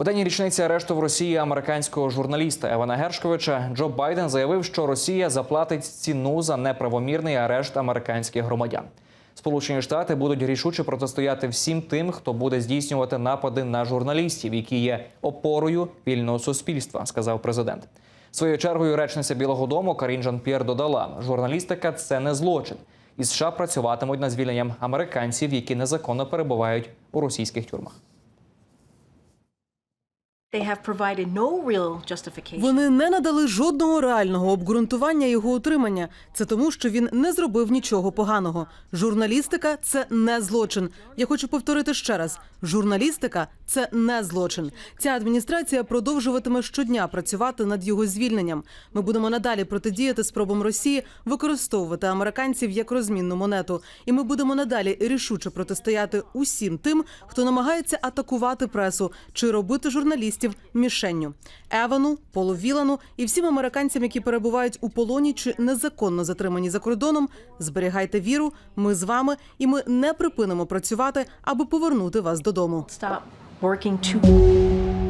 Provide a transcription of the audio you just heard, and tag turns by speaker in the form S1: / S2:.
S1: У день річниці арешту в Росії американського журналіста Евана Гершковича Джо Байден заявив, що Росія заплатить ціну за неправомірний арешт американських громадян. Сполучені Штати будуть рішуче протистояти всім тим, хто буде здійснювати напади на журналістів, які є опорою вільного суспільства, сказав президент. Своєю чергою речниця Білого Дому Карін Жан П'єр додала: журналістика це не злочин. І США працюватимуть над звільненням американців, які незаконно перебувають у російських тюрмах.
S2: Вони не надали жодного реального обґрунтування його утримання. Це тому, що він не зробив нічого поганого. Журналістика це не злочин. Я хочу повторити ще раз: журналістика це не злочин. Ця адміністрація продовжуватиме щодня працювати над його звільненням. Ми будемо надалі протидіяти спробам Росії використовувати американців як розмінну монету. І ми будемо надалі рішуче протистояти усім тим, хто намагається атакувати пресу чи робити журналістів мішенню. Евану, Полу Вілану і всім американцям, які перебувають у полоні чи незаконно затримані за кордоном. Зберігайте віру. Ми з вами, і ми не припинимо працювати, аби повернути вас додому.
S3: Stop working to